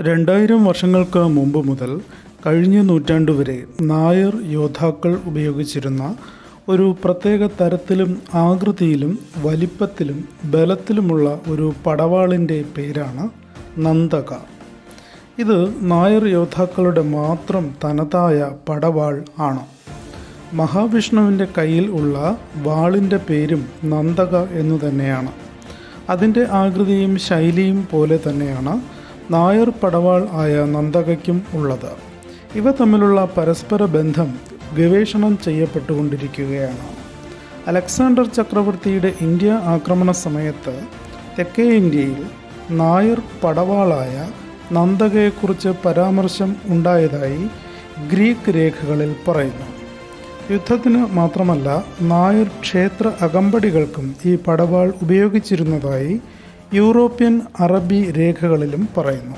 രണ്ടായിരം വർഷങ്ങൾക്ക് മുമ്പ് മുതൽ കഴിഞ്ഞ നൂറ്റാണ്ട് വരെ നായർ യോദ്ധാക്കൾ ഉപയോഗിച്ചിരുന്ന ഒരു പ്രത്യേക തരത്തിലും ആകൃതിയിലും വലിപ്പത്തിലും ബലത്തിലുമുള്ള ഒരു പടവാളിന്റെ പേരാണ് നന്ദക. ഇത് നായർ യോദ്ധാക്കളുടെ മാത്രം തനതായ പടവാൾ ആണ്. മഹാവിഷ്ണുവിന്റെ കയ്യിൽ ഉള്ള വാളിന്റെ പേരും നന്ദക എന്നു തന്നെയാണ്. അതിന്റെ ആകൃതിയും ശൈലിയും പോലെ തന്നെയാണ് നായർ പടവാൾ ആയ നന്ദകയ്ക്കും ഉള്ളത്. ഇവ തമ്മിലുള്ള പരസ്പര ബന്ധം ഗവേഷണം ചെയ്യപ്പെട്ടുകൊണ്ടിരിക്കുകയാണ്. അലക്സാണ്ടർ ചക്രവർത്തിയുടെ ഇന്ത്യ ആക്രമണ സമയത്ത് തെക്കേ ഇന്ത്യയിൽ നായർ പടവാളായ നന്ദകയെക്കുറിച്ച് പരാമർശം ഉണ്ടായതായി ഗ്രീക്ക് രേഖകളിൽ പറയുന്നു. യുദ്ധത്തിന് മാത്രമല്ല നായർ ക്ഷേത്ര അകമ്പടികൾക്കും ഈ പടവാൾ ഉപയോഗിച്ചിരുന്നതായി യൂറോപ്യൻ അറബി രേഖകളിലും പറയുന്നു.